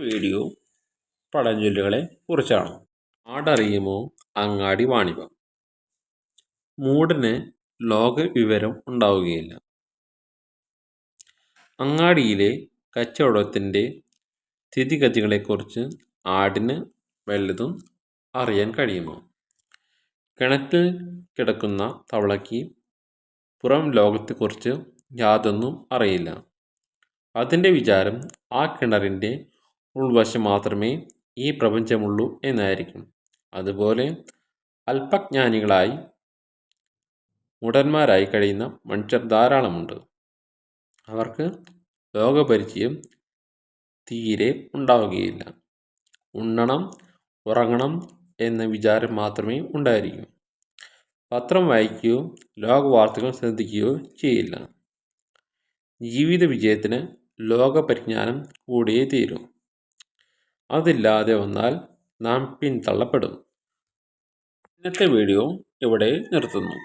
Video പഴഞ്ചൊല്ലുകളെ കുറിച്ചാണ്. ആടറിയുമോ അങ്ങാടി വാണിഭം? മൂടന് ലോക വിവരം ഉണ്ടാവുകയില്ല. അങ്ങാടിയിലെ കച്ചവടത്തിന്റെ സ്ഥിതിഗതികളെക്കുറിച്ച് ആടിന് വല്ലതും അറിയാൻ കഴിയുമോ? കിണറ്റിൽ കിടക്കുന്ന തവളയ്ക്ക് പുറം ലോകത്തെക്കുറിച്ച് യാതൊന്നും അറിയില്ല. അതിന്റെ വിചാരം ആ കിണറിന്റെ ഉൾവശം മാത്രമേ ഈ പ്രപഞ്ചമുള്ളൂ എന്നായിരിക്കും. അതുപോലെ അല്പജ്ഞാനികളായി മുടന്മാരായി കഴിയുന്ന മനുഷ്യർ ധാരാളമുണ്ട്. അവർക്ക് ലോകപരിചയം തീരെ ഉണ്ടാവുകയില്ല. ഉണ്ണണം ഉറങ്ങണം എന്ന വിചാരം മാത്രമേ ഉണ്ടായിരിക്കൂ. പത്രം വായിക്കുകയോ ലോകവാർത്തകൾ ശ്രദ്ധിക്കുകയോ ചെയ്യില്ല. ജീവിത വിജയത്തിന് ലോകപരിജ്ഞാനം കൂടിയേ തീരൂ. അതില്ലാതെ വന്നാൽ നാം പിന്തള്ളപ്പെടും ഇന്നത്തെ വീഡിയോ ഇവിടെ നിർത്തുന്നു.